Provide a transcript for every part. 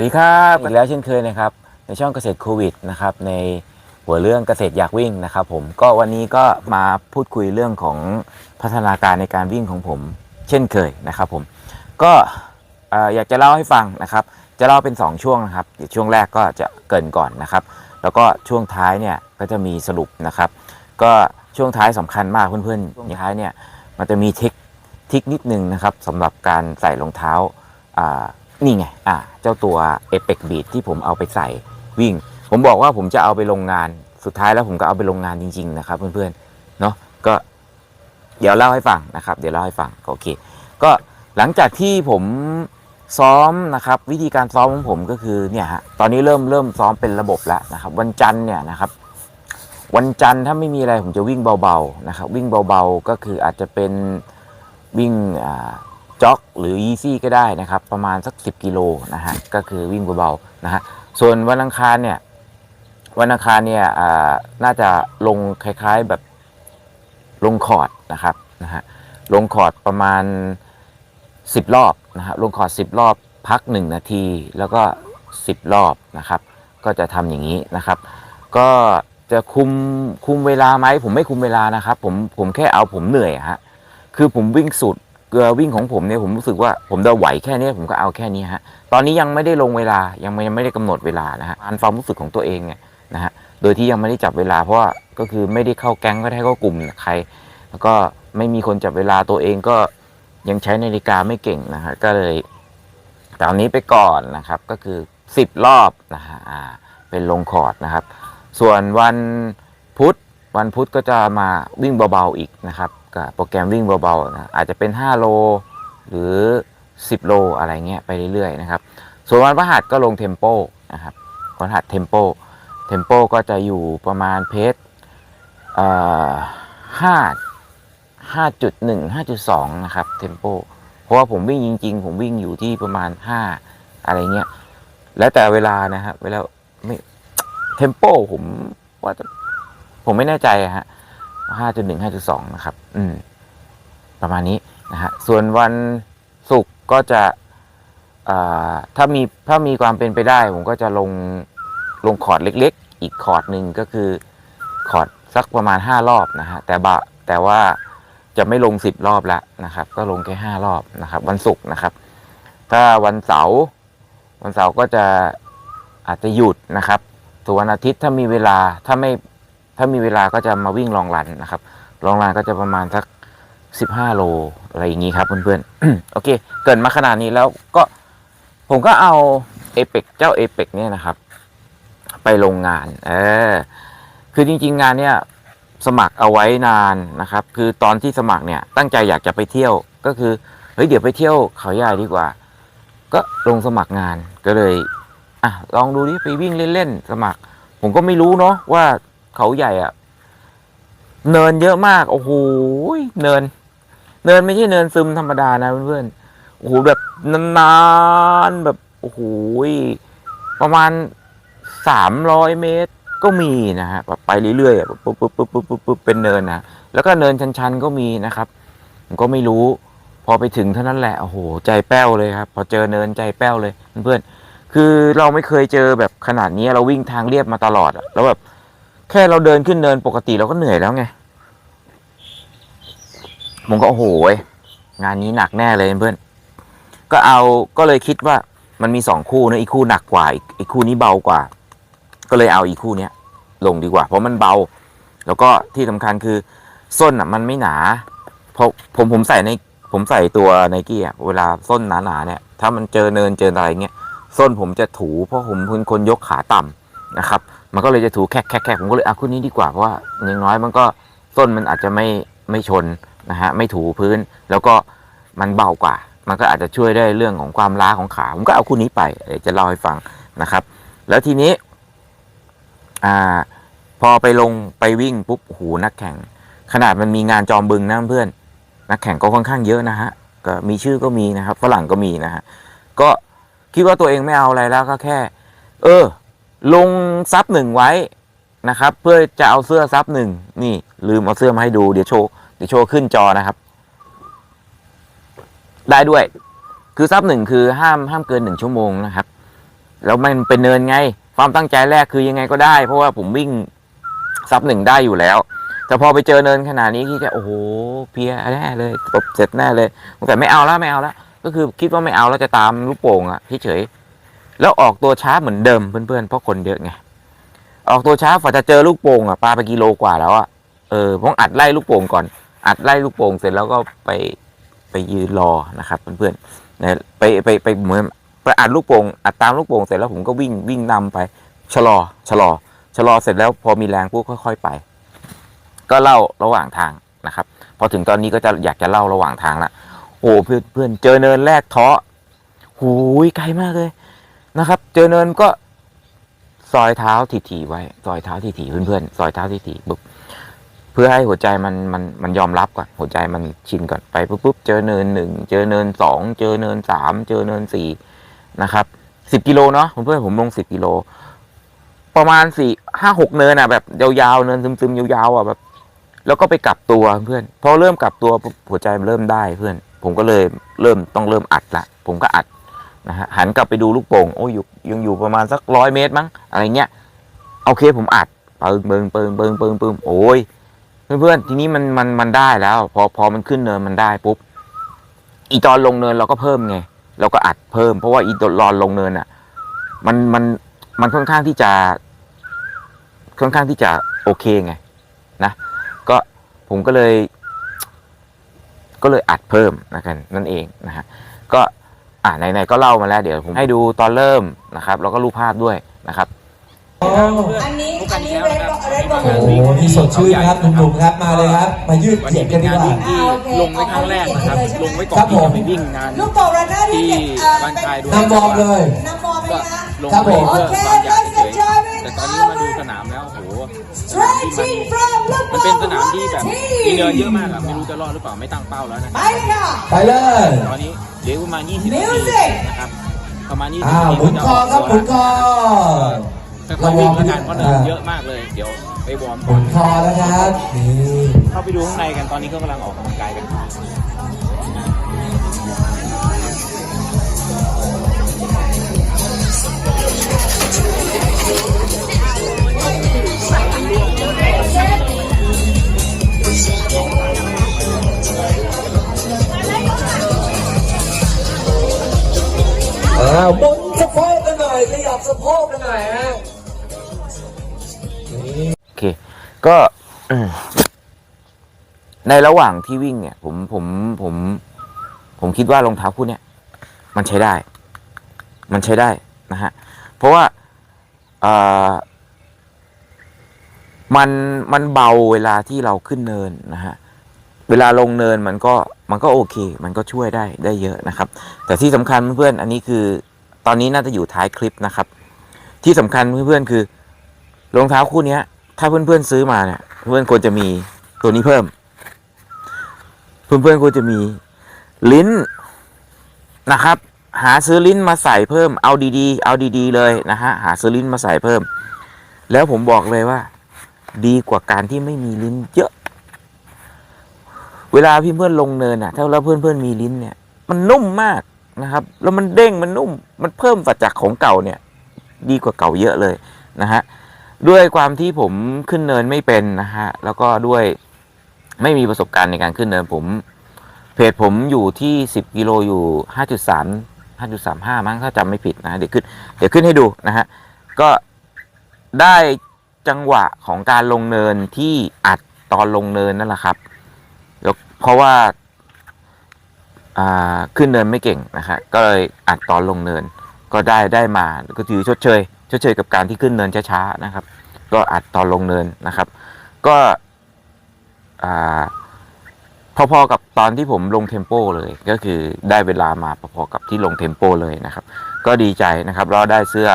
วัสดีครับอีกแล้วเช่นเคยนะครับ ในช่องเกษตรโควิดนะครับในหัวเรื่องเกษตรอยากวิ่งนะครับ ผมก็วันนี้ก็มาพูดคุยเรื่องของพัฒนาการในการวิ่งของผม เช่นเคยนะครับ ผมก็เอ่อยากจะเล่าให้ฟังนะครับ จะเล่าเป็น 2 ช่วงนะครับช่วงแรกก็จะเกินก่อนนะครับ แล้วก็ช่วงท้ายเนี่ยก็จะมีสรุปนะครับ ก็ช่วงท้ายสำคัญมากเพื่อนๆช่วงท้ายเนี่ยมันจะมีเทคทริกนิดนึงนะครับสำหรับการใส่รองเท้าอ่า นี่ไงอ่าเจ้าตัว a p e c Beat ที่ผมเอาไปใส่วิ่ง ผมบอกว่าผมจะเอาไปลงงานสุดท้ายแล้วผมก็เอาไปลงงานจริง ๆ นะครับ เพื่อนๆเนาะก็เดี๋ยวเล่าให้ฟังนะครับ เดี๋ยวเล่าให้ฟังโอเค ก็หลังจากที่ผมซ้อมนะครับ วิธีการซ้อมของผมก็คือเนี่ยฮะตอนนี้เริ่มเริ่มซ้อมเป็นระบบแล้วนะครับ วันจันทร์เนี่ยนะครับ วันจันทร์ถ้าไม่มีอะไรผมจะวิ่งเบาๆนะครับ วิ่งเบาๆก็คืออาจจะเป็นวิ่งอ่า จ็อกหรือยีซี่ก็ได้นะครับ ประมาณสัก 10 กิโลนะฮะก็คือวิ่งเบาๆนะฮะส่วนวันอังคารเนี่ยวันอังคารเนี่ยอ่าน่าจะลงคล้ายๆแบบลงคอร์ดนะครับนะฮะลงคอร์ดประมาณ 10 รอบนะฮะลงคอร์ด10 รอบพัก 1 นาที แล้วก็ 10 รอบนะครับ ก็จะทำอย่างนี้นะครับ ก็จะคุมคุมเวลาไหมผมไม่คุมเวลานะครับ ผมผมแค่เอาผมเหนื่อยฮะคือผมวิ่งสุด วิ่งของผมเนี่ยผมรู้สึกว่าผมจะไหวแค่นี้ผมก็เอาแค่นี้ฮะตอนนี้ยังไม่ได้ลงเวลายังไม่ยังไม่ได้กำหนดเวลานะฮะอ่านความรู้สึกของตัวเองเนี่ยนะฮะโดยที่ยังไม่ได้จับเวลา เพราะว่าก็คือไม่ได้เข้าแก๊งก็ได้เข้ากลุ่มใคร แล้วก็ไม่มีคนจับเวลาตัวเองก็ยังใช้นาฬิกาไม่เก่งนะฮะก็เลยตามนี้ไปก่อนนะครับก็คือ 10 รอบนะฮะอ่าเป็นลงคอร์ดนะครับ ส่วนวันพุธวันพุธก็จะมาวิ่งเบาๆอีกนะครับกับโปรแกรมวิ่งเบาๆนะอาจจะเป็น 5 โล หรือ 10 โลอะไรเงี้ยไปเรื่อยๆนะครับ ส่วนวันพฤหัสก็ลงเทมโปนะครับวันพฤหัสเทมโปเทมโปก็จะอยู่ประมาณเพจเอ่อห้าห้าจุดหนึ่งห้าจุดสองนะครับเทมโปเพราะว่าผมวิ่งจริง ๆ ผมวิ่งอยู่ที่ประมาณ5อะไรเงี้ยแล้วแต่เวลานะครับเวลาไม่เทมโปผมว่าผมไม่แน่ใจฮะ ห้าจุดหนึ่งห้าจุดสองนะครับ อืม ประมาณนี้นะฮะ ส่วนวันศุกร์ก็จะอ่าถ้ามีถ้ามีความเป็นไปได้ ผมก็จะลงลงคอร์ดเล็ก ๆ อีกคอร์ดหนึ่งก็คือคอร์ดสักประมาณห้ารอบนะฮะแต่บะแต่ว่าจะไม่ลงสิบรอบล้วนะครับ ก็ลงแค่ห้ารอบนะครับ วันศุกร์นะครับ ถ้าวันเสาร์วันเสาร์ก็จะอาจจะหยุดนะครับส่วนวันอาทิตย์ถ้ามีเวลาถ้าไม่ ถ้ามีเวลาก็จะมาวิ่งลองรันนะครับลองรันก็จะประมาณสัก 15 โลอะไรอย่างนี้ครับเพื่อนๆ โอเค เกินมาขนาดนี้แล้วก็ผมก็เอาเอเปกเจ้าเอเปกเนี่ยนะครับ ไปลงงาน เออ คือจริง ๆ งานเนี่ยสมัครเอาไว้นานนะครับ คือตอนที่สมัครเนี่ยตั้งใจอยากจะไปเที่ยวก็คือเฮ้ยเดี๋ยวไปเที่ยวเขาใหญ่ดีกว่า ก็ลงสมัครงานก็เลยอะลองดูดิไปวิ่งเล่นๆสมัคร ผมก็ไม่รู้เนาะว่า เขาใหญ่อะเนินเยอะมาก โอ้โหเนิน เนินไม่ใช่เนินซึมธรรมดานะเพื่อนๆโอ้โหแบบนานๆแบบโอ้โหประมาณสามร้อยเมตรก็มีนะฮะแบบไปเรื่อยๆปุ๊บปุ๊บปุ๊บปุ๊บปุ๊บปุ๊บเป็นเนินนะแล้วก็เนินชันๆก็มีนะครับผมก็ไม่รู้ พอไปถึงเท่านั้นแหละโอ้โหใจแป้วเลยครับ พอเจอเนินใจแป้วเลยเพื่อนๆคือเราไม่เคยเจอแบบขนาดนี้เราวิ่งทางเรียบมาตลอดอะแล้วแบบ แค่เราเดินขึ้นเนินปกติเราก็เหนื่อยแล้วไง ผมก็โอ้โหงานนี้หนักแน่เลยเพื่อน ก็เอาก็เลยคิดว่ามันมีสองคู่นะอีกคู่หนักกว่าอีกคู่นี้เบากว่า ก็เลยเอาอีกคู่เนี้ยลงดีกว่า เพราะมันเบา แล้วก็ที่สำคัญคือส้นอะมันไม่หนา เพราะผมผมใส่ในผมใส่ตัวไนกี้อะเวลาส้นหนาๆเนี่ย ถ้ามันเจอเนินเจออะไรเงี้ยส้นผมจะถูเพราะผมเป็นคนยกขาต่ำนะครับ มันก็เลยจะถูแคกแคกแคกผมก็เลยเอาคู่นี้ดีกว่าเพราะว่าอย่างน้อยมันก็ส้นมันอาจจะไม่ไม่ชนนะฮะไม่ถูพื้น แล้วก็มันเบากว่า มันก็อาจจะช่วยได้เรื่องของความล้าของขา ผมก็เอาคู่นี้ไปเดี๋ยวจะเล่าให้ฟังนะครับ แล้วทีนี้อ่าพอไปลงไปวิ่งปุ๊บโอ้โหนักแข่ง ขนาดมันมีงานจอมบึงนะเพื่อน นักแข่งก็ค่อนข้างเยอะนะฮะก็มีชื่อก็มีนะครับฝรั่งก็มีนะฮะก็คิดว่าตัวเองไม่เอาอะไรแล้วก็แค่ เออ ลงซับหนึ่งไว้นะครับ เพื่อจะเอาเสื้อซับหนึ่งนี่ ลืมเอาเสื้อมาให้ดูเดี๋ยวโชว์เดี๋ยวโชว์ขึ้นจอนะครับ ได้ด้วย คือซับหนึ่งคือห้ามห้ามเกินหนึ่งชั่วโมงนะครับ แล้วมันเป็นเนินไง ความตั้งใจแรกคือยังไงก็ได้ เพราะว่าผมวิ่งซับหนึ่งได้อยู่แล้ว แต่พอไปเจอเนินขนาดนี้ที่จะโอ้โหเพียแน่เลยตบเสร็จแน่เลยแต่ไม่เอาแล้วไม่เอาแล้วก็คือคิดว่าไม่เอาแล้วจะตามลูกโป่งอะเฉย แล้วออกตัวช้าเหมือนเดิมเพื่อนๆเพราะคนเยอะไงออกตัวช้าฝ่าจะเจอลูกโป่งอะปลาไปกิโลกว่าแล้วอะเออผมอัดไล่ลูกโป่งก่อน อัดไล่ลูกโป่งเสร็จแล้วก็ไปไปยืนรอนะครับเพื่อนๆนะไปไปไปเหมือนไปอัดลูกโป่งอัดตามลูกโป่งเสร็จแล้วผมก็วิ่งวิ่งนำไปชะลอชะลอชะลอเสร็จแล้วพอมีแรงปุ๊บค่อย ๆ ไป ก็เล่าระหว่างทางนะครับ พอถึงตอนนี้ก็จะอยากจะเล่าระหว่างทางละโอ้เพื่อนเพื่อนเจอเนินแรกท้อหูยไกลมากเลย นะครับ เจอเนินก็ซอยเท้าถี่ๆไว้ ซอยเท้าถี่ๆเพื่อนๆซอยเท้าถี่ๆปุ๊บเพื่อให้หัวใจมันมันมันยอมรับก่อนหัวใจมันชินก่อนไปปุ๊บปุ๊บเจอเนินหนึ่งเจอเนินสองเจอเนินสามเจอเนินสี่นะครับสิบกิโลเนาะเพื่อนๆผมลงสิบกิโล ประมาณสี่ห้าหกเนินอะแบบยาวๆเนินซึมๆยาวๆอะแบบแล้วก็ไปกลับตัวเพื่อนพอเริ่มกลับตัวหัวใจมันเริ่มได้เพื่อน ผมก็เลยเริ่มต้องเริ่มอัดละ ผมก็อัด นะฮะหันกลับไปดูลูกโป่งโอ้ยยังอยู่ประมาณสักร้อยเมตรมั้งอะไรเงี้ยโอเคผมอัดเปิงเปิงเปิงเปิงเปิงเปิงโอ้ยเพื่อนๆทีนี้มันมันมันได้แล้ว พอพอมันขึ้นเนินมันได้ปุ๊บอีตอนลงเนินเราก็เพิ่มไงเราก็อัดเพิ่มเพราะว่าอีตอนลงเนินอะ มันมันมันค่อนข้างที่จะ ค่อนข้างที่จะโอเคไงนะก็ผมก็เลย ก็เลยอัดเพิ่มนะกันนั่นเองนะฮะก็ อ่าไหนๆก็เล่ามาแล้ว เดี๋ยวผมให้ดูตอนเริ่มนะครับ แล้วก็รูปภาพด้วยนะครับอันนี้อันนี้เรดเรดบอลโอ้โหนี่สดชื่นครับหนุ่มๆครับมาเลยครับ มายืดวันเขียนี้นเป็กันนดีงานกว่า วิ่งที่ลงไว้ครั้งแรกนะครับ ลงไว้ก่อครันบที่ผมจะไปวิ่งงาน ลูกโป่งรันเนอร์ที่นี่เอ่อบ้านเป็นค่ายด้วย นำบอกเลย นำบอกไหมก็คะลงครับไปผมเพื่อโอเคความอยากเฉย let's enjoy it ๆ แต่ตอนนี้มาดูสนามแล้วโอ้โหสนามที่มันมันเป็นสนามที่แบบมีเนินเยอะมากอะไม่รู้จะรอดหรือเปล่าไม่ตั้งเป้าแล้วนะไปเลยค่ะไปเลยตอนนี้เหลือประมาณ20นาทีนะครับประมาณ20อ้านาทีวหมุนคอครับหมุนคอค่อยวิ่งแล้วกันเพราะเนินเยอะมากเลยเดี๋ยวไปวอร์มหก่มุอนคอแล้วครับเข้าไปดูข้างในกันตอนนี้ก็กำลังออกกำลังกายกัน อ้าวมุนสะโพกกันหน่อยขยับสะโพกกันหน่อยฮะโอเค ก็ในระหว่างที่วิ่งเนี่ย ผมผมผม ผมคิดว่ารองเท้าคู่เนี้ยมันใช้ได้ มันใช้ได้นะฮะ เพราะว่าเอ่อ มันมันเบาเวลาที่เราขึ้นเนินนะฮะเวลาลงเนินมันก็มันก็โอเค มันก็ช่วยได้ได้เยอะนะครับ แต่ที่สำคัญเพื่อนๆอันนี้คือ ตอนนี้น่าจะอยู่ท้ายคลิปนะครับ ที่สำคัญเพื่อนๆคือรองเท้าคู่นี้ถ้าเพื่อนๆซื้อมาเนี่ยเพื่อนควรจะมีตัวนี้เพิ่ม เพื่อนๆควรจะมีลิ้นนะครับ หาซื้อลิ้นมาใส่เพิ่มเอาดีๆ เอาดีๆ เลยนะฮะหาซื้อลิ้นมาใส่เพิ่ม แล้วผมบอกเลยว่า ดีกว่าการที่ไม่มีลิ้นเยอะ เวลาพี่เพื่อนลงเนินอะ ถ้าเราเพื่อนๆมีลิ้นเนี่ย มันนุ่มมากนะครับ แล้วมันเด้งมันนุ่ม มันเพิ่มฝัจากของเก่าเนี่ย ดีกว่าเก่าเยอะเลยนะฮะด้วยความที่ผมขึ้นเนินไม่เป็นนะฮะแล้วก็ด้วยไม่มีประสบการณ์ในการขึ้นเนินผม เพจผมอยู่ที่ 10กิโลอยู่ 5.3 5.35 มั้งถ้าจำไม่ผิดนะ เดี๋ยวขึ้น เดี๋ยวขึ้นให้ดูนะฮะ ก็ได้ จังหวะของการลงเนินที่อัดตอนลงเนินนั่นแหละครับแล้วเพราะว่าขึ้นเนินไม่เก่งนะฮะก็เลยอัดตอนลงเนินก็ได้ได้มาก็ถือชดเชยชดเชยกับการที่ขึ้นเนินช้าๆนะครับ ก็อัดตอนลงเนินนะครับ ก็พอๆกับตอนที่ผมลงเทมโปเลย ก็คือได้เวลามาพอๆกับที่ลงเทมโปเลยนะครับ ก็ดีใจนะครับแล้วได้เสื้อ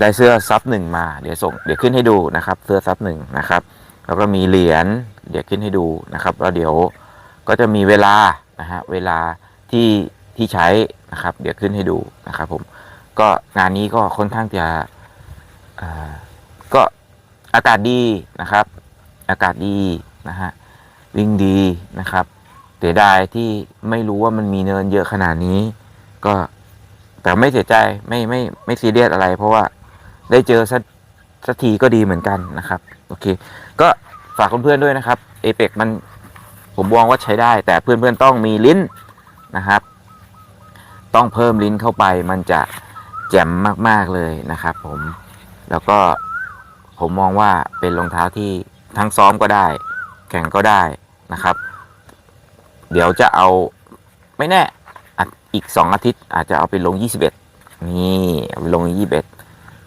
ได้เสื้อซับหนึ่งมาเดี๋ยวส่งเดี๋ยวขึ้นให้ดูนะครับ เสื้อซับหนึ่งนะครับ แล้วก็มีเหรียญเดี๋ยวขึ้นให้ดูนะครับแล้วเดี๋ยวก็จะมีเวลานะฮะเวลาที่ที่ใช้นะครับ เดี๋ยวขึ้นให้ดูนะครับ ผมก็งานนี้ก็ค่อนข้างจะก็อากาศดีนะครับ อากาศดีนะฮะวิ่งดีนะครับเสียดายที่ไม่รู้ว่ามันมีเนินเยอะขนาดนี้ ก็แต่ไม่เสียใจไม่ไม่ไม่ซีเรียสอะไร เพราะว่า ได้เจอสักสักทีก็ดีเหมือนกันนะครับ โอเค ก็ฝากเพื่อนๆด้วยนะครับเอเปกมันผมมองว่าใช้ได้ แต่เพื่อนๆต้องมีลิ้นนะครับ ต้องเพิ่มลิ้นเข้าไป มันจะแจ่มมากๆเลยนะครับผมแล้วก็ผมมองว่าเป็นรองเท้าที่ทั้งซ้อมก็ได้ แข่งก็ได้นะครับ เดี๋ยวจะเอาไม่แน่อีก 2 อาทิตย์อาจจะเอาไปลง 21 นี่เอาไปลง 21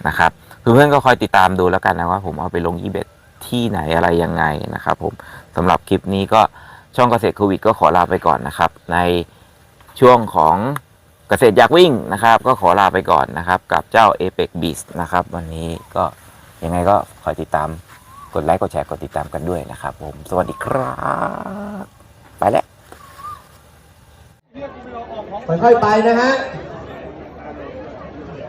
นะครับเพื่อนๆก็คอยติดตามดูแล้วกันนะว่าผมเอาไปลง21ที่ไหนอะไรยังไงนะครับ ผมสำหรับคลิปนี้ก็ช่องเกษตรโควิดก็ขอลาไปก่อนนะครับ ในช่วงของเกษตรอยากวิ่งนะครับ ก็ขอลาไปก่อนนะครับ กับเจ้า Apex Beast นะครับ วันนี้ก็ยังไงก็คอยติดตามกดไลค์กดแชร์กดติดตามกันด้วยนะครับ ผมสวัสดีครับ ไปแล้วค่อยๆไปนะฮะ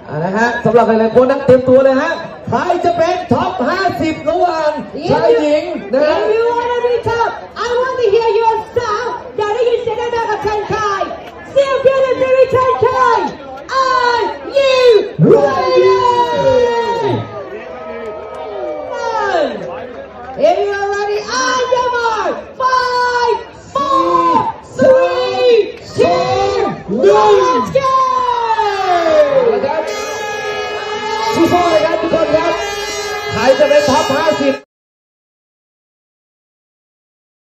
อ่านะฮะสำหรับหลายๆคนนั้นเตรียมตัวเลยฮะ ใครจะเป็นท็อป 50 ระหว่างชายหญิงนะฮะ If you want to be top, I want to hear your sound. อยากได้ยินเสียงดังๆกับชันชายเ